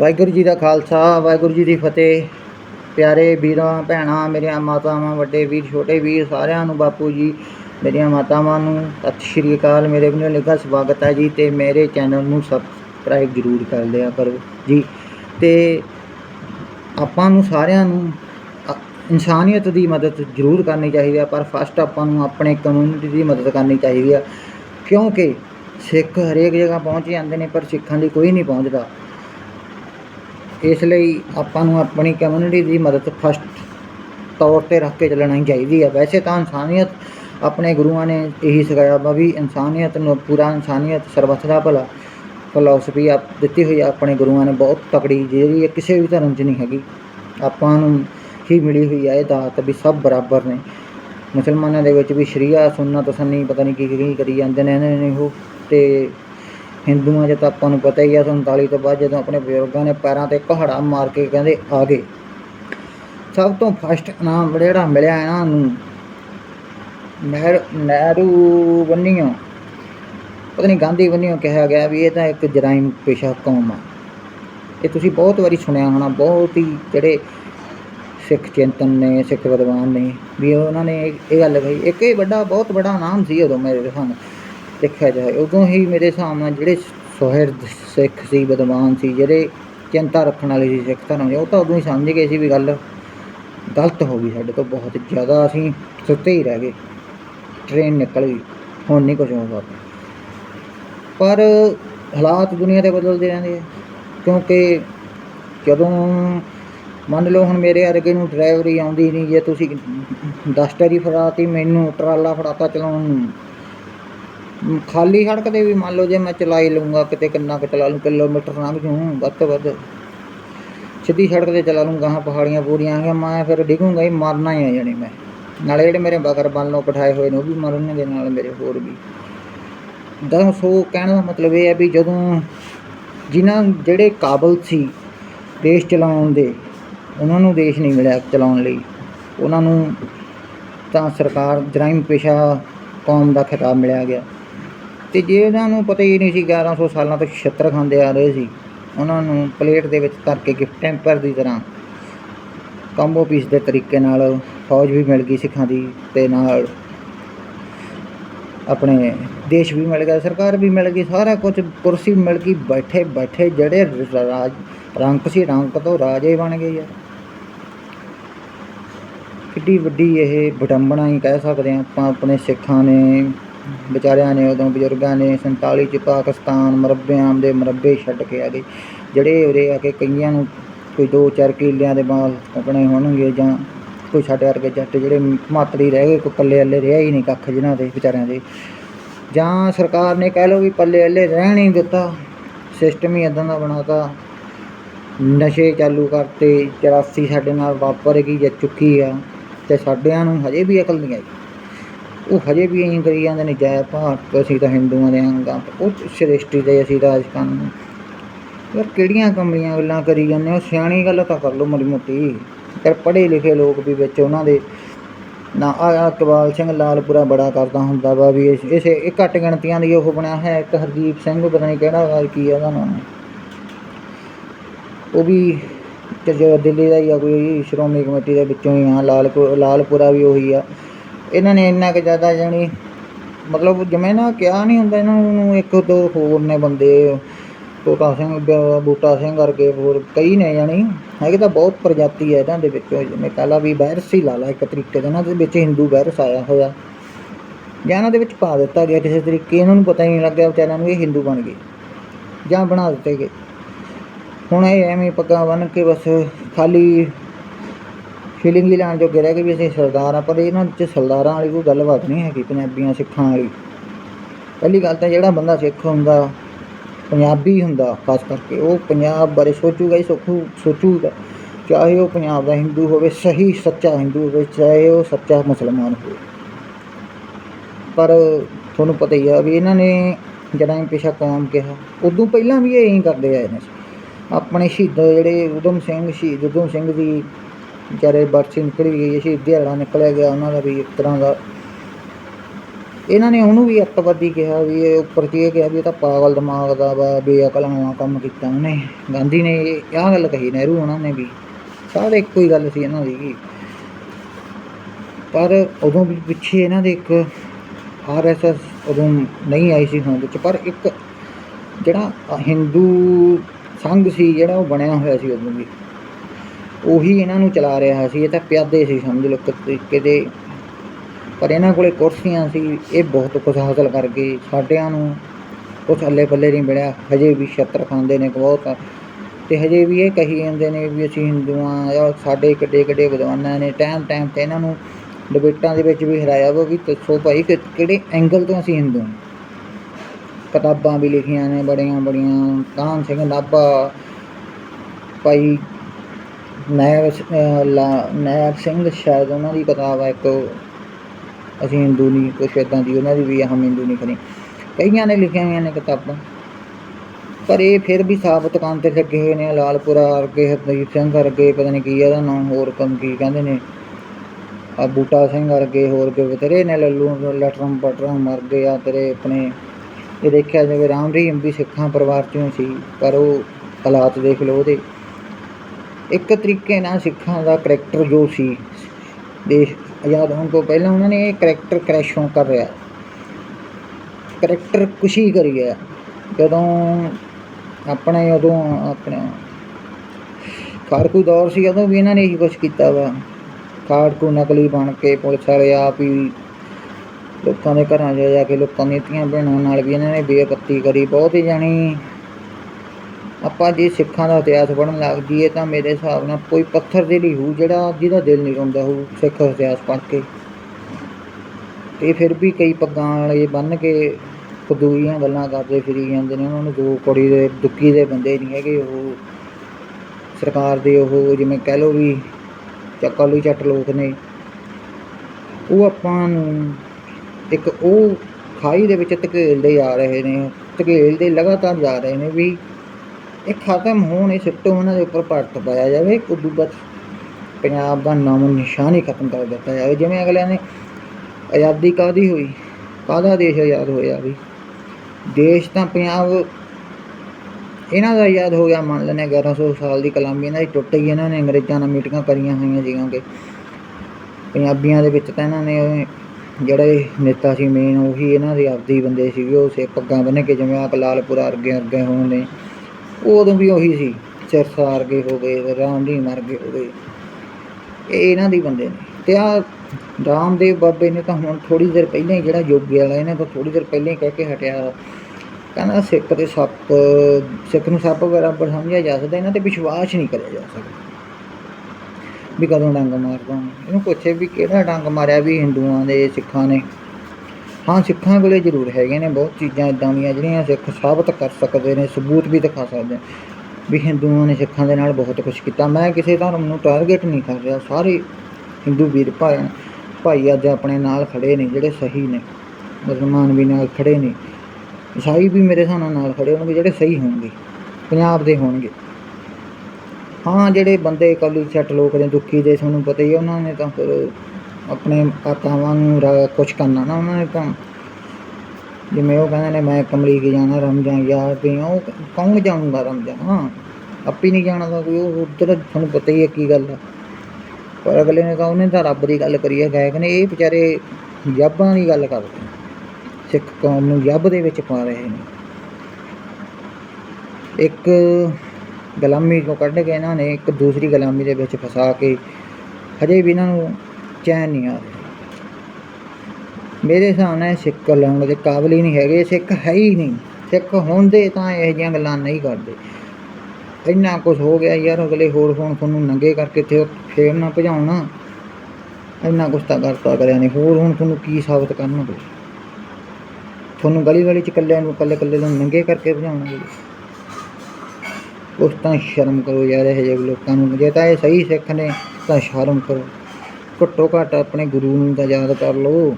ਵਾਹਿਗੁਰੂ ਜੀ ਦਾ ਖਾਲਸਾ, ਵਾਹਿਗੁਰੂ ਜੀ ਦੀ ਫਤਿਹ। ਪਿਆਰੇ ਵੀਰਾਂ, ਭੈਣਾਂ, ਮੇਰੀਆਂ ਮਾਤਾਵਾਂ, ਵੱਡੇ ਵੀਰ, ਛੋਟੇ ਵੀਰ, ਸਾਰਿਆਂ ਨੂੰ ਬਾਪੂ ਜੀ, ਮੇਰੀਆਂ ਮਾਤਾਵਾਂ ਨੂੰ ਸਤਿ ਸ਼੍ਰੀ ਅਕਾਲ। ਮੇਰੇ ਵੱਲੋਂ ਲਿਖਾ ਸਵਾਗਤ ਹੈ ਜੀ ਤੇ ਮੇਰੇ ਚੈਨਲ ਨੂੰ ਸਬਸਕ੍ਰਾਈਬ ਜ਼ਰੂਰ ਕਰ ਲਿਆ ਕਰੋ ਜੀ। ਤੇ ਆਪਾਂ ਨੂੰ ਸਾਰਿਆਂ ਨੂੰ ਇਨਸਾਨੀਅਤ ਦੀ ਮਦਦ ਜ਼ਰੂਰ ਕਰਨੀ ਚਾਹੀਦੀ ਹੈ ਪਰ ਫਸਟ ਆਪਾਂ ਨੂੰ ਆਪਣੇ ਕਮਿਊਨਿਟੀ ਦੀ ਮਦਦ ਕਰਨੀ ਚਾਹੀਦੀ ਹੈ ਕਿਉਂਕਿ ਸਿੱਖ ਹਰੇਕ ਜਗ੍ਹਾ ਪਹੁੰਚ ਜਾਂਦੇ ਨੇ, ਪਰ ਸਿੱਖਾਂ ਲਈ ਕੋਈ ਨਹੀਂ ਪਹੁੰਚਦਾ। ਇਸ ਲਈ ਆਪਾਂ ਨੂੰ ਆਪਣੀ ਕਮਿਊਨਿਟੀ ਦੀ ਮਦਦ ਫਸਟ ਤੌਰ ਤੇ ਰੱਖ ਕੇ ਚੱਲਣਾ ਹੀ ਚਾਹੀਦੀ ਹੈ ਵੈਸੇ ਤਾਂ ਇਨਸਾਨੀਅਤ ਆਪਣੇ ਗੁਰੂਆਂ ਨੇ ਇਹੀ ਸਿਖਾਇਆ ਵਾ ਵੀ ਇਨਸਾਨੀਅਤ ਨੂੰ ਪੂਰਾ ਇਨਸਾਨੀਅਤ ਸਰਬੱਤ ਦਾ ਭਲਾ ਫਿਲਾਸਫੀ ਆਪ ਦਿੱਤੀ ਹੋਈ ਆ। ਆਪਣੇ ਗੁਰੂਆਂ ਨੇ ਬਹੁਤ ਤਕੜੀ ਜਿਹੜੀ ਇਹ ਕਿਸੇ ਵੀ ਧਰਮ 'ਚ ਨਹੀਂ ਹੈਗੀ। ਆਪਾਂ ਨੂੰ ਹੀ ਮਿਲੀ ਹੋਈ ਹੈ ਇਹ ਦਾਤ ਵੀ ਸਭ ਬਰਾਬਰ ਨੇ। ਮੁਸਲਮਾਨਾਂ ਦੇ ਵਿੱਚ ਵੀ ਸ਼ਰੀਆ, ਸੁੰਨਤ, ਸੰਨੀ ਪਤਾ ਨਹੀਂ ਕੀ ਕੀ ਕਰੀ ਜਾਂਦੇ ਨੇ, ਇਹਨਾਂ ਨੇ ਉਹ ਤੇ ਹਿੰਦੂਆਂ 'ਚ ਤਾਂ ਆਪਾਂ ਨੂੰ ਪਤਾ ਹੀ ਆ 47 ਤੋਂ ਬਾਅਦ ਜਦੋਂ ਆਪਣੇ ਬਜ਼ੁਰਗਾਂ ਨੇ ਪੈਰਾਂ ਤੇ ਘਹਾੜਾ ਮਾਰ ਕੇ ਕਹਿੰਦੇ ਆ ਗਏ। ਸਭ ਤੋਂ ਫਸਟ ਇਨਾਮ ਜਿਹੜਾ ਮਿਲਿਆ ਇਹਨਾਂ ਨੂੰ, ਨਹਿਰ, ਨਹਿਰੂ ਬੰਨੀਓ ਪਤਾ ਨਹੀਂ ਗਾਂਧੀ ਬੰਨੀਓ ਕਿਹਾ ਗਿਆ ਵੀ ਇਹ ਤਾਂ ਇੱਕ ਜਰਾਇਮ ਪੇਸ਼ਾ ਕੌਮ ਆ। ਇਹ ਤੁਸੀਂ ਬਹੁਤ ਵਾਰੀ ਸੁਣਿਆ ਹੋਣਾ, ਬਹੁਤ ਹੀ ਜਿਹੜੇ ਸਿੱਖ ਚਿੰਤਨ ਨੇ, ਸਿੱਖ ਵਿਦਵਾਨ ਨੇ, ਵੀ ਉਹਨਾਂ ਨੇ ਇਹ ਗੱਲ ਕਹੀ। ਇੱਕ ਇਹ ਵੱਡਾ, ਬਹੁਤ ਵੱਡਾ ਨਾਮ ਸੀ ਉਦੋਂ ਮੇਰੇ ਹਿਸਾਬ ਦੇਖਿਆ ਜਾਏ, ਉਦੋਂ ਹੀ ਮੇਰੇ ਹਿਸਾਬ ਨਾਲ ਜਿਹੜੇ ਸੁਹਿਰਦ ਸਿੱਖ ਸੀ ਵਿਦਵਾਨ ਸੀ, ਜਿਹੜੇ ਚਿੰਤਾ ਰੱਖਣ ਵਾਲੇ ਸੀ, ਸਿੱਖ ਧਰਮ ਦੇ, ਉਹ ਤਾਂ ਉਦੋਂ ਹੀ ਸਮਝ ਗਏ ਸੀ ਵੀ ਗੱਲ ਗਲਤ ਹੋ ਗਈ, ਸਾਡੇ ਤੋਂ ਬਹੁਤ ਜ਼ਿਆਦਾ ਅਸੀਂ ਸੁੱਤੇ ਹੀ ਰਹਿ ਗਏ ਟ੍ਰੇਨ ਨਿਕਲ ਗਈ, ਹੁਣ ਨਹੀਂ ਕੁਝ ਹੋਊਗਾ। ਪਰ ਹਾਲਾਤ ਦੁਨੀਆ ਦੇ ਬਦਲਦੇ ਰਹਿੰਦੇ ਆ, ਕਿਉਂਕਿ ਜਦੋਂ, ਮੰਨ ਲਓ ਹੁਣ ਮੇਰੇ ਅਰਗੇ ਨੂੰ ਡਰਾਈਵਰੀ ਆਉਂਦੀ ਨਹੀਂ ਜੇ ਤੁਸੀਂ ਦਸ ਟਰੀ ਫੜਾਤੀ, ਮੈਨੂੰ ਟਰਾਲਾ ਫੜਾਤਾ ਚਲਾਉਣ ਨੂੰ ਖਾਲੀ ਸੜਕ ਤੇ ਵੀ ਮੰਨ ਲਓ ਜੇ ਮੈਂ ਚਲਾਈ ਲਊਂਗਾ ਕਿਤੇ ਕਿੰਨਾ ਕੁ ਚਲਾ ਲੂੰ ਕਿਲੋਮੀਟਰ ਲੰਘ ਜੂੰ, ਵੱਧ ਤੋਂ ਵੱਧ। ਸਿੱਧੀ ਸੜਕ ਤੇ ਚਲਾ ਲੂੰ ਗਾਹਾਂ ਪਹਾੜੀਆਂ ਪੂਰੀਆਂ ਆ ਗਿਆ ਮੈਂ ਫਿਰ ਡਿੱਗੂੰਗਾ ਹੀ, ਮਰਨਾ ਹੀ ਆ ਜਾਣੀ ਮੈਂ। ਨਾਲੇ ਜਿਹੜੇ ਮੇਰੇ ਬਗਰ ਬੰਨ ਲੋ ਬਿਠਾਏ ਹੋਏ ਨੇ, ਉਹ ਵੀ ਮਰਨਗੇ, ਨਾਲ ਮੇਰੇ ਹੋਰ ਵੀ। ਦਾ ਸੋ ਕਹਿਣ ਦਾ ਮਤਲਬ ਇਹ ਹੈ ਵੀ ਜਦੋਂ ਜਿਨ੍ਹਾਂ ਜਿਹੜੇ ਕਾਬਲ ਸੀ ਦੇਸ਼ ਚਲਾਉਣ ਦੇ, ਉਹਨਾਂ ਨੂੰ ਦੇਸ਼ ਨਹੀਂ ਮਿਲਿਆ ਚਲਾਉਣ ਲਈ। ਉਹਨਾਂ ਨੂੰ ਤਾਂ ਸਰਕਾਰ ਜਰਾਇਮ ਪੇਸ਼ਾ ਕੌਮ ਦਾ ਖਿਤਾਬ ਮਿਲਿਆ ਗਿਆ। ਤੇ ਜੇ ਉਹਨਾਂ ਨੂੰ ਪਤਾ ਹੀ ਨਹੀਂ ਸੀ 1100 ਸਾਲਾਂ ਤੋਂ ਛਿੱਤਰ ਖਾਂਦੇ ਆ ਰਹੇ ਸੀ, ਉਹਨਾਂ ਨੂੰ ਪਲੇਟ ਦੇ ਵਿੱਚ ਧਰ ਕੇ ਗਿਫਟ ਟੈਂਪਰ ਦੀ ਤਰ੍ਹਾਂ ਕੰਬੋ ਪੀਸ ਦੇ ਤਰੀਕੇ ਨਾਲ ਫੌਜ ਵੀ ਮਿਲ ਗਈ ਸਿੱਖਾਂ ਦੀ ਤੇ ਨਾਲ ਆਪਣੇ ਦੇਸ਼ ਵੀ ਮਿਲ ਗਿਆ, ਸਰਕਾਰ ਵੀ ਮਿਲ ਗਈ, ਸਾਰਾ ਕੁਝ ਕੁਰਸੀ ਮਿਲ ਗਈ, ਬੈਠੇ ਬੈਠੇ ਜਿਹੜੇ ਰਾਜ, ਰੰਗ ਸੀ, ਰੰਗ ਤੋਂ ਰਾਜੇ ਬਣ ਗਏ ਯਾਰ। ਕਿੱਡੀ ਵੱਡੀ ਇਹ ਵਿਡੰਬਣਾ ਹੀ ਕਹਿ ਸਕਦੇ ਹਾਂ ਆਪਾਂ, ਆਪਣੇ ਸਿੱਖਾਂ ਨੇ ਵਿਚਾਰਿਆਂ ਨੇ ਉਦੋਂ ਬਜ਼ੁਰਗਾਂ ਨੇ 47 ਚ ਪਾਕਿਸਤਾਨ ਮਰੱਬਿਆਂ ਦੇ ਮਰੱਬੇ ਛੱਡ ਕੇ ਆ ਗਏ। ਜਿਹੜੇ ਉਰੇ ਆ ਕੇ ਕਈਆਂ ਨੂੰ ਕੋਈ ਦੋ ਚਾਰ ਕਿੱਲਿਆਂ ਦੇ ਬਾਲ ਆਪਣੇ ਹੋਣਗੇ ਜਾਂ ਕੋਈ ਸਾਡੇ ਵਰਗੇ ਜੱਟ ਜਿਹੜੇ ਮਾਤੜੀ ਰਹਿ ਗਏ, ਕੋਈ ਪੱਲੇ ਅੱਲੇ ਰਿਹਾ ਹੀ ਨਹੀਂ ਕੱਖ ਜਿਨ੍ਹਾਂ ਦੇ ਵਿਚਾਰਿਆਂ ਦੇ। ਜਾਂ ਸਰਕਾਰ ਨੇ ਕਹਿ ਲਓ ਵੀ ਪੱਲੇ ਅੱਲੇ ਰਹਿਣ ਹੀ ਨਹੀਂ ਦਿੱਤਾ ਸਿਸਟਮ ਹੀ ਇਦਾਂ ਦਾ ਬਣਾਤਾ ਨਸ਼ੇ ਚਾਲੂ ਕਰਤੇ 84 ਸਾਡੇ ਨਾਲ ਵਾਪਰ ਗਈ ਜਾਂ ਚੁੱਕੀ ਆ, ਤੇ ਸਾਡਿਆਂ ਨੂੰ ਹਜੇ ਵੀ ਅਕਲ ਨਹੀਂ ਆਈ। ਉਹ ਹਜੇ ਵੀ ਐਂ ਕਰੀ ਜਾਂਦੇ ਨੇ ਜੈ ਭਾਰਤ ਅਸੀਂ ਤਾਂ ਹਿੰਦੂਆਂ ਦੇ ਅੰਗਾਂ ਉਹ ਸ੍ਰਿਸ਼ਟੀ ਦੇ ਅਸੀਂ ਰਾਜ ਕਰਨ ਯਾਰ ਕਿਹੜੀਆਂ ਕਮਲੀਆਂ ਗੱਲਾਂ ਕਰੀ ਜਾਂਦੇ ਹੋ? ਸਿਆਣੀ ਗੱਲ ਤਾਂ ਕਰ ਲਓ ਮਾੜੀ ਮੋਟੀ। ਯਾਰ ਪੜ੍ਹੇ ਲਿਖੇ ਲੋਕ ਵੀ ਵਿੱਚ ਉਹਨਾਂ ਦੇ ਨਾ ਆ ਇਕਬਾਲ ਸਿੰਘ ਲਾਲਪੁਰਾ ਬੜਾ ਕਰਦਾ ਹੁੰਦਾ ਵਾ ਵੀ ਇਸੇ ਇਹ ਘੱਟ ਗਿਣਤੀਆਂ ਦੀ ਉਹ ਬਣਿਆ ਹੈ। ਇੱਕ ਹਰਦੀਪ ਸਿੰਘ, ਪਤਾ ਨਹੀਂ ਕਿਹੜਾ ਵਾ, ਕੀ ਆ ਉਹਦਾ ਨਾਮ। ਉਹ ਵੀ ਤੇ ਜੋ ਦਿੱਲੀ ਦਾ ਹੀ ਆ, ਕੋਈ ਸ਼੍ਰੋਮਣੀ ਕਮੇਟੀ ਦੇ ਵਿੱਚੋਂ ਹੀ ਆ ਲਾਲ ਲਾਲਪੁਰਾ ਵੀ ਉਹੀ ਆ। ਇਹਨਾਂ ਨੇ ਇੰਨਾ ਕੁ ਜ਼ਿਆਦਾ ਜਾਣੀ ਮਤਲਬ ਜਿਵੇਂ ਨਾ ਕਿਹਾ ਨਹੀਂ ਹੁੰਦਾ ਇਹਨਾਂ ਨੂੰ ਇੱਕ ਦੋ ਹੋਰ ਨੇ ਬੰਦੇ, ਤੋਤਾ ਸਿੰਘ ਬੂਟਾ ਸਿੰਘ ਵਰਗੇ ਹੋਰ ਕਈ ਨੇ ਜਾਣੀ। ਹੈਗੇ ਤਾਂ ਬਹੁਤ ਪ੍ਰਜਾਤੀ ਹੈ ਇਹਨਾਂ ਦੇ ਵਿੱਚੋਂ, ਜਿਵੇਂ ਕਹ ਲਾ ਵੀ ਵਾਇਰਸ ਹੀ ਲਾ ਲਾ ਇੱਕ ਤਰੀਕੇ ਦਾ ਇਹਨਾਂ ਦੇ ਵਿੱਚ ਹਿੰਦੂ ਵਾਇਰਸ ਆਇਆ ਹੋਇਆ। ਜਾਂ ਇਹਨਾਂ ਦੇ ਵਿੱਚ ਪਾ ਦਿੱਤਾ ਗਿਆ ਕਿਸੇ ਤਰੀਕੇ, ਇਹਨਾਂ ਨੂੰ ਪਤਾ ਹੀ ਨਹੀਂ ਲੱਗਿਆ, ਵਿਚਾਰਿਆਂ ਨੂੰ ਇਹ ਹਿੰਦੂ ਬਣ ਗਏ, ਜਾਂ ਬਣਾ ਦਿੱਤੇ ਗਏ। ਹੁਣ ਇਹ ਐਵੇਂ ਪੱਗਾਂ ਬੰਨ੍ਹ ਕੇ ਬਸ ਖਾਲੀ ਫੀਲਿੰਗ ਹੀ ਲੈਣ ਜੋਗੇ ਰਹਿ ਗਏ ਵੀ ਅਸੀਂ ਸਰਦਾਰ ਆ ਪਰ ਇਹਨਾਂ 'ਚ ਸਰਦਾਰਾਂ ਵਾਲੀ ਕੋਈ ਗੱਲਬਾਤ ਨਹੀਂ ਹੈਗੀ, ਪੰਜਾਬੀਆਂ ਸਿੱਖਾਂ ਵਾਲੀ। ਪਹਿਲੀ ਗੱਲ ਤਾਂ ਜਿਹੜਾ ਬੰਦਾ ਸਿੱਖ ਹੁੰਦਾ, ਪੰਜਾਬੀ ਹੁੰਦਾ, ਖਾਸ ਕਰਕੇ ਉਹ ਪੰਜਾਬ ਬਾਰੇ ਸੋਚੂਗਾ ਹੀ ਸੋਚੂ ਸੋਚੂਗਾ। ਚਾਹੇ ਉਹ ਪੰਜਾਬ ਦਾ ਹਿੰਦੂ ਹੋਵੇ, ਸਹੀ, ਸੱਚਾ ਹਿੰਦੂ ਹੋਵੇ, ਚਾਹੇ ਉਹ ਸੱਚਾ ਮੁਸਲਮਾਨ ਹੋਵੇ। ਪਰ ਤੁਹਾਨੂੰ ਪਤਾ ਹੀ ਆ ਵੀ ਇਹਨਾਂ ਨੇ ਜਰਾਇਮ ਪੇਸ਼ਾ ਕੌਮ ਕਿਹਾ। ਉਦੋਂ ਪਹਿਲਾਂ ਵੀ ਇਹ ਇਹੀ ਕਰਦੇ ਆਏ ਨੇ। ਆਪਣੇ ਸ਼ਹੀਦ ਜਿਹੜੇ ਉਦਮ ਸਿੰਘ, ਸ਼ਹੀਦ ਉਦਮ ਸਿੰਘ ਦੀ ਵਿਚਾਰੇ ਬਰਸੀ ਨਿਕਲੀ ਗਈ ਸ਼ਹੀਦ ਦਿਹਾੜਾ ਨਿਕਲਿਆ ਗਿਆ, ਉਹਨਾਂ ਦਾ ਵੀ ਇੱਕ ਤਰ੍ਹਾਂ ਦਾ। ਇਹਨਾਂ ਨੇ ਉਹਨੂੰ ਵੀ ਅੱਤਵਾਦੀ ਕਿਹਾ ਵੀ ਇਹ ਉੱਪਰ 'ਚ ਇਹ ਕਿਹਾ ਵੀ ਇਹ ਤਾਂ ਪਾਗਲ ਦਿਮਾਗ ਦਾ ਵਾ, ਬੇਅਕਲਾਂ ਕੰਮ ਕੀਤਾ ਉਹਨੇ। ਗਾਂਧੀ ਨੇ ਇਹ ਆਹ ਗੱਲ ਕਹੀ, ਨਹਿਰੂ ਉਹਨਾਂ ਨੇ ਵੀ। ਸਾਰੇ ਇੱਕੋ ਹੀ ਗੱਲ ਸੀ ਇਹਨਾਂ ਦੀ ਪਰ ਉਦੋਂ ਵੀ ਪਿੱਛੇ ਇਹਨਾਂ ਦੇ ਇੱਕ ਆਰਐਸਐਸ ਉਦੋਂ ਨਹੀਂ ਆਈ ਸੀ ਹੋਂਦ ਵਿੱਚ ਪਰ ਇੱਕ ਜਿਹੜਾ ਹਿੰਦੂ ਸੰਘ ਸੀ ਜਿਹੜਾ ਉਹ ਬਣਿਆ ਹੋਇਆ ਸੀ ਉਦੋਂ ਵੀ। ਉਹੀ ਇਹਨਾਂ ਨੂੰ ਚਲਾ ਰਿਹਾ ਸੀ, ਇਹ ਤਾਂ ਪਿਆਦੇ ਸੀ ਸਮਝ ਲਓ ਇੱਕ ਤਰੀਕੇ ਦੇ। ਪਰ ਇਹਨਾਂ ਕੋਲੇ ਕੁਰਸੀਆਂ ਸੀ, ਇਹ ਬਹੁਤ ਕੁਝ ਹਾਸਲ ਕਰ ਗਏ। ਸਾਡਿਆਂ ਨੂੰ ਕੁਛ ਹੱਲੇ ਪੱਲੇ ਨਹੀਂ ਮਿਲਿਆ। ਹਜੇ ਵੀ ਛੱਤਰ ਖਾਂਦੇ ਨੇ ਬਹੁਤ। ਤੇ ਹਜੇ ਵੀ ਇਹ ਕਹੀ ਜਾਂਦੇ ਨੇ ਵੀ ਅਸੀਂ ਹਿੰਦੂਆਂ ਜਾਂ ਸਾਡੇ ਕਿੱਡੇ ਕਿੱਡੇ ਵਿਦਵਾਨਾਂ ਨੇ ਟਾਈਮ ਟਾਈਮ ਤੇ ਇਹਨਾਂ ਨੂੰ ਡਿਬੇਟਾਂ ਦੇ ਵਿੱਚ ਵੀ ਹਰਾਇਆ ਵਾ ਵੀ ਦੱਸੋ ਭਾਈ ਕਿ ਕਿਹੜੇ ਐਂਗਲ ਤੋਂ ਅਸੀਂ ਹਿੰਦੂ ਕਿਤਾਬਾਂ ਵੀ ਲਿਖੀਆਂ ਨੇ ਬੜੀਆਂ ਬੜੀਆਂ ਕਾਨ ਸਿੰਘ ਨਾਭਾ, ਭਾਈ ਨੈਬ ਲਾ- ਨੈਬ ਸਿੰਘ ਸ਼ਾਇਦ ਉਹਨਾਂ ਦੀ ਕਿਤਾਬ ਹੈ ਇੱਕ ਅਸੀਂ ਹਿੰਦੂ ਨਹੀਂ ਕੁਛ ਇੱਦਾਂ ਦੀ, ਉਹਨਾਂ ਦੀ ਵੀ ਹਮ ਹਿੰਦੂ ਨਹੀਂ ਕਰੀ ਕਈਆਂ ਨੇ ਲਿਖੀਆਂ ਹੋਈਆਂ ਨੇ ਕਿਤਾਬਾਂ। ਪਰ ਇਹ ਫਿਰ ਵੀ ਸਾਬਤ ਕਰਨ ਤੇ ਲੱਗੇ ਹੋਏ ਨੇ, ਲਾਲਪੁਰਾ ਅਰਗੇ ਹਰਦੀਪ ਸਿੰਘ ਅਰਗੇ ਪਤਾ ਨਹੀਂ ਕੀ ਇਹਦਾ ਨਾਮ, ਹੋਰ ਕੰਮ ਕੀ ਕਹਿੰਦੇ ਨੇ। ਆ ਬੂਟਾ ਸਿੰਘ ਅਰਗੇ ਹੋਰ ਕੇ ਬਤੇਰੇ ਨੇ, ਲੱਲੂ, ਲਟਰਮ ਪਟਰਮ ਮਰ ਗਏ ਆ ਤੇਰੇ ਆਪਣੇ ਇਹ ਦੇਖਿਆ ਜਾਵੇ, ਰਾਮ ਰਹੀਮ ਵੀ ਸਿੱਖਾਂ ਪਰਿਵਾਰ ਚੋਂ ਸੀ, ਪਰ ਉਹ ਹਾਲਾਤ ਦੇਖ ਲਓ ਉਹਦੇ। ਇੱਕ ਤਰੀਕੇ ਨਾਲ ਸਿੱਖਾਂ ਦਾ ਕਰੈਕਟਰ ਜੋ ਸੀ ਦੇਸ਼ ਆਜ਼ਾਦ ਹੋਣ ਤੋਂ ਪਹਿਲਾਂ ਉਹਨਾਂ ਨੇ ਇਹ ਕਰੈਕਟਰ ਕਰੈਸ਼ੋਂ ਕਰ ਰਿਹਾ। ਕਰੈਕਟਰ ਕੁਸ਼ੀ ਕਰੀ ਹੈ। ਜਦੋਂ ਆਪਣੇ, ਉਦੋਂ ਆਪਣੇ ਖਾੜਕੂ ਦੌਰ ਸੀ, ਉਦੋਂ ਵੀ ਇਹਨਾਂ ਨੇ ਇਹੀ ਕੁਛ ਕੀਤਾ ਵਾ। ਖਾੜਕੂ ਨਕਲੀ ਬਣ ਕੇ ਪੁਲਿਸ ਵਾਲੇ ਆਪ ਹੀ ਲੋਕਾਂ ਦੇ ਘਰਾਂ 'ਚ ਜਾ ਕੇ ਲੋਕਾਂ ਦੀਆਂ ਧੀਆਂ ਭੈਣਾਂ ਨਾਲ ਵੀ ਇਹਨਾਂ ਨੇ ਬੇਅਦਬੀ ਕਰੀ। ਬਹੁਤ ਹੀ ਜਾਣੀ ਆਪਾਂ ਜੇ ਸਿੱਖਾਂ ਦਾ ਇਤਿਹਾਸ ਪੜ੍ਹਨ ਲੱਗ ਜਾਈਏ ਤਾਂ ਮੇਰੇ ਹਿਸਾਬ ਨਾਲ ਕੋਈ ਪੱਥਰ ਦੇ ਲਈ ਹੋਊ ਜਿਹੜਾ ਜਿਹਦਾ ਦਿਲ ਨਹੀਂ ਰੋਂਦਾ ਹੋਊ ਸਿੱਖ ਇਤਿਹਾਸ ਪੜ੍ਹ ਕੇ। ਤੇ ਫਿਰ ਵੀ ਕਈ ਪੱਗਾਂ ਵਾਲੇ ਬੰਨ੍ਹ ਕੇ ਫਦੂਈਆਂ ਗੱਲਾਂ ਕਰਦੇ ਫਿਰੀ ਜਾਂਦੇ ਨੇ, ਉਹਨਾਂ ਨੂੰ ਦੋ ਕੁੜੀ ਦੇ ਦੁੱਕੀ ਦੇ ਬੰਦੇ ਨਹੀਂ ਹੈਗੇ, ਉਹ ਸਰਕਾਰ ਦੇ ਉਹ ਜਿਵੇਂ ਕਹਿ ਲਓ ਵੀ ਚੱਕਾਲੂ ਚੱਟ ਲੋਕ ਨੇ। ਉਹ ਆਪਾਂ ਨੂੰ ਇੱਕ ਉਹ ਖਾਈ ਦੇ ਵਿੱਚ ਧਕੇਲਦੇ ਜਾ ਰਹੇ ਨੇ, ਧਕੇਲਦੇ ਲਗਾਤਾਰ ਜਾ ਰਹੇ ਨੇ ਵੀ ਇਹ ਖਤਮ ਹੋਣ, ਇਹ ਸਿੱਟੋ ਉਹਨਾਂ ਦੇ ਉੱਪਰ ਭੜਤ ਪਾਇਆ ਜਾਵੇ ਉਦੋਂ ਬਾਅਦ ਪੰਜਾਬ ਦਾ ਨਾਮ ਨਿਸ਼ਾਨ ਹੀ ਖਤਮ ਕਰ ਦਿੱਤਾ ਜਾਵੇ, ਜਿਵੇਂ ਅਗਲਿਆਂ ਨੇ ਆਜ਼ਾਦੀ ਕਾਹਦੀ ਹੋਈ? ਕਾਹਦਾ ਦੇਸ਼ ਆਜ਼ਾਦ ਹੋਇਆ ਵੀ? ਦੇਸ਼ ਤਾਂ ਪੰਜਾਬ, ਇਹਨਾਂ ਦਾ ਆਜ਼ਾਦ ਹੋ ਗਿਆ, ਮੰਨ ਲੈਂਦੇ ਹਾਂ 1100 ਸਾਲ ਦੀ ਗੁਲਾਮੀ ਇਹਨਾਂ ਦੀ ਟੁੱਟ ਗਈ, ਇਹਨਾਂ ਨੇ ਅੰਗਰੇਜ਼ਾਂ ਨਾਲ ਮੀਟਿੰਗਾਂ ਕਰੀਆਂ ਹੋਈਆਂ ਸੀਗੀਆਂ ਕਿ ਪੰਜਾਬੀਆਂ ਦੇ ਵਿੱਚ ਤਾਂ ਇਹਨਾਂ ਨੇ ਜਿਹੜੇ ਨੇਤਾ ਸੀ ਮੇਨ ਉਹੀ ਇਹਨਾਂ ਦੇ ਆਪਦੀ ਬੰਦੇ ਸੀਗੇ, ਉਹ ਸੇ ਪੱਗਾਂ ਬੰਨ੍ਹ ਕੇ ਜਿਵੇਂ ਆ ਲਾਲਪੁਰਾ ਅਰਗੇ ਅਰਗੇ ਹੋਣ ਨੇ ਉਦੋਂ ਵੀ ਉਹੀ ਸੀ ਸਿਰਸਾ ਅਰਗੇ ਹੋ ਗਏ, ਰਾਮ ਜੀ ਮਰ ਗਏ ਹੋ ਗਏ ਇਹ ਇਹਨਾਂ ਦੀ ਬੰਦੇ ਨੇ। ਤੇ ਆ ਰਾਮਦੇਵ ਬਾਬੇ ਨੇ ਤਾਂ ਹੁਣ ਥੋੜੀ ਦੇਰ ਪਹਿਲਾਂ ਹੀ ਜਿਹੜਾ ਯੋਗੀ ਵਾਲਾ, ਇਹਨਾਂ ਤੋਂ ਥੋੜੀ ਦੇਰ ਪਹਿਲਾਂ ਹੀ ਕਹਿ ਕੇ ਹਟਿਆ। ਕਹਿੰਦਾ ਸਿੱਖ ਤੇ ਸੱਪ, ਸਿੱਖ ਨੂੰ ਸੱਪ ਬਰਾਬਰ ਸਮਝਿਆ ਜਾ ਸਕਦਾ, ਇਹਨਾਂ ਤੇ ਵਿਸ਼ਵਾਸ ਨਹੀਂ ਕਰਿਆ ਜਾ ਸਕਦਾ। ਵੀ ਕਦੋਂ ਡੰਗ ਮਾਰਦਾ ਇਹਨੂੰ ਪੁੱਛੇ ਵੀ ਕਿਹੜਾ ਡੰਗ ਮਾਰਿਆ ਵੀ ਹਿੰਦੂਆਂ ਦੇ ਸਿੱਖਾਂ ਨੇ? ਹਾਂ, ਸਿੱਖਾਂ ਕੋਲੇ ਜ਼ਰੂਰ ਹੈਗੇ ਨੇ ਬਹੁਤ ਚੀਜ਼ਾਂ ਇਦਾਂ ਦੀਆਂ ਜਿਹੜੀਆਂ ਸਿੱਖ ਸਾਬਤ ਕਰ ਸਕਦੇ ਨੇ, ਸਬੂਤ ਵੀ ਦਿਖਾ ਸਕਦੇ ਨੇ। ਵੀ ਹਿੰਦੂਆਂ ਨੇ ਸਿੱਖਾਂ ਦੇ ਨਾਲ ਬਹੁਤ ਕੁਝ ਕੀਤਾ। ਮੈਂ ਕਿਸੇ ਧਰਮ ਨੂੰ ਟਾਰਗੇਟ ਨਹੀਂ ਕਰ ਰਿਹਾ, ਸਾਰੇ ਹਿੰਦੂ ਵੀਰ ਭਾਈ ਭਾਈ ਅੱਜ ਆਪਣੇ ਨਾਲ ਖੜੇ ਨੇ, ਜਿਹੜੇ ਸਹੀ ਨੇ, ਮੁਸਲਮਾਨ ਵੀ ਨਾਲ ਖੜੇ ਨੇ। ਈਸਾਈ ਵੀ ਮੇਰੇ ਹਿਸਾਬ ਨਾਲ ਨਾਲ ਖੜੇ ਹੋਣਗੇ, ਜਿਹੜੇ ਸਹੀ ਹੋਣਗੇ, ਪੰਜਾਬ ਦੇ ਹੋਣਗੇ। ਹਾਂ, ਜਿਹੜੇ ਬੰਦੇ ਕਾਲੀ ਛੱਟ ਲੋਕ ਨੇ ਦੁੱਖੀ ਦੇ ਸਾਨੂੰ ਪਤਾ ਹੀ ਹੈ ਉਹਨਾਂ ਨੇ ਤਾਂ ਫਿਰ ਆਪਣੇ ਆਕਾਵਾਂ ਨੂੰ ਕੁਝ ਕਰਨਾ ਨਾ ਉਹਨਾਂ ਨੇ ਤਾਂ। ਜਿਵੇਂ ਉਹ ਕਹਿੰਦੇ ਨੇ, ਮੈਂ ਕਮਲੀ ਕੇ ਜਾਣਾ, ਰਮਜਾਨ ਯਾਰ ਤੇ ਉਹ ਕੌਣ ਜਾਊਗਾ ਰਮਜਾਨ? ਹਾਂ, ਆਪੀ ਨਹੀਂ ਜਾਣਾ ਤਾਂ ਕੋਈ, ਉਹ ਉੱਧਰ ਤੁਹਾਨੂੰ ਪਤਾ ਹੀ ਹੈ ਕੀ ਗੱਲ ਆ। ਪਰ ਅਗਲੇ ਨੇ ਤਾਂ ਉਹਨੇ ਤਾਂ ਰੱਬ ਦੀ ਗੱਲ ਕਰੀ ਹੈ ਗਾਇਕ ਨੇ, ਇਹ ਵਿਚਾਰੇ ਜੱਬਾਂ ਦੀ ਗੱਲ ਕਰਦੇ ਸਿੱਖ ਕੌਮ ਨੂੰ ਯੱਬ ਦੇ ਵਿੱਚ ਪਾ ਰਹੇ ਨੇ। ਇੱਕ ਗੁਲਾਮੀ ਤੋਂ ਕੱਢ ਕੇ ਇਹਨਾਂ ਨੇ ਇੱਕ ਦੂਸਰੀ ਗੁਲਾਮੀ ਦੇ ਵਿੱਚ ਫਸਾ ਕੇ, ਹਜੇ ਵੀ ਇਹਨਾਂ ਨੂੰ ਚੈਨ ਨਹੀਂ ਆ ਰਿਹਾ ਮੇਰੇ ਹਿਸਾਬ ਨਾਲ ਸਿੱਖ ਲਾਉਣ ਦੇ ਕਾਬਲ ਹੀ ਨਹੀਂ ਹੈਗੇ, ਸਿੱਖ ਹੈ ਹੀ ਨਹੀਂ। ਸਿੱਖ ਹੁੰਦੇ ਤਾਂ ਇਹੋ ਜਿਹੀਆਂ ਗੱਲਾਂ ਨਹੀਂ ਕਰਦੇ। ਇੰਨਾ ਕੁਝ ਹੋ ਗਿਆ ਯਾਰ, ਅਗਲੇ ਹੋਰ ਹੁਣ ਤੁਹਾਨੂੰ ਨੰਗੇ ਕਰਕੇ ਤੇ ਫੇਰ ਨਾ ਭਜਾਉਣਾ। ਇੰਨਾ ਕੁਛ ਤਾਂ ਕਰਤਾ ਕਰਿਆ ਨਹੀਂ। ਹੋਰ ਹੁਣ ਤੁਹਾਨੂੰ ਕੀ ਸਾਬਤ ਕਰਨਾ ਕਰਨਗੇ ਤੁਹਾਨੂੰ ਗਲੀ ਗਲੀ ਚ ਇਕੱਲਿਆਂ ਨੂੰ ਇਕੱਲੇ ਇਕੱਲੇ ਨੂੰ ਨੰਗੇ ਕਰਕੇ ਭਜਾਉਣਾ ਉਸ ਤਾਂ ਸ਼ਰਮ ਕਰੋ ਯਾਰ, ਇਹ ਜਿਹੇ ਲੋਕਾਂ ਨੂੰ। ਜੇ ਤਾਂ ਇਹ ਸਹੀ ਸਿੱਖ ਨੇ, ਤਾਂ ਸ਼ਰਮ ਕਰੋ। ਘੱਟੋ ਘੱਟ ਆਪਣੇ ਗੁਰੂ ਨੂੰ ਤਾਂ ਯਾਦ ਕਰ ਲਓ।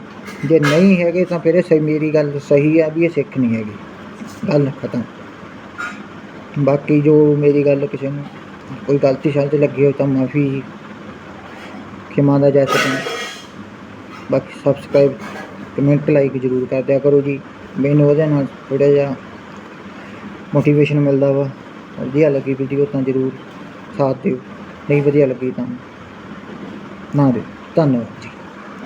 ਜੇ ਨਹੀਂ ਹੈਗੇ ਤਾਂ ਫਿਰ ਇਹ ਸਹੀ, ਮੇਰੀ ਗੱਲ ਸਹੀ ਆ ਵੀ ਇਹ ਸਿੱਖ ਨਹੀਂ ਹੈਗੇ। ਗੱਲ ਖਤਮ। ਬਾਕੀ ਜੋ ਮੇਰੀ ਗੱਲ ਕਿਸੇ ਨੂੰ, ਕੋਈ ਗਲਤੀ ਸ਼ਲਤੀ ਲੱਗੀ ਹੋਈ ਤਾਂ ਮਾਫੀ ਖਿਮਾ ਦਾ ਜਾ ਸਕਦਾ ਬਾਕੀ ਸਬਸਕ੍ਰਾਈਬ ਕਮੈਂਟ ਲਾਈਕ ਜ਼ਰੂਰ ਕਰ ਦਿਆ ਕਰੋ ਜੀ। ਮੈਨੂੰ ਉਹਦੇ ਨਾਲ ਥੋੜ੍ਹਾ ਜਿਹਾ ਮੋਟੀਵੇਸ਼ਨ ਮਿਲਦਾ ਵਾ। ਵਧੀਆ ਲੱਗੀ ਵੀਡੀਓ ਤਾਂ ਜ਼ਰੂਰ ਸਾਥ ਦਿਓ। ਨਹੀਂ ਵਧੀਆ ਲੱਗੀ ਤਾਂ ਨਾ ਦਿਓ ਧੰਨਵਾਦ ਜੀ।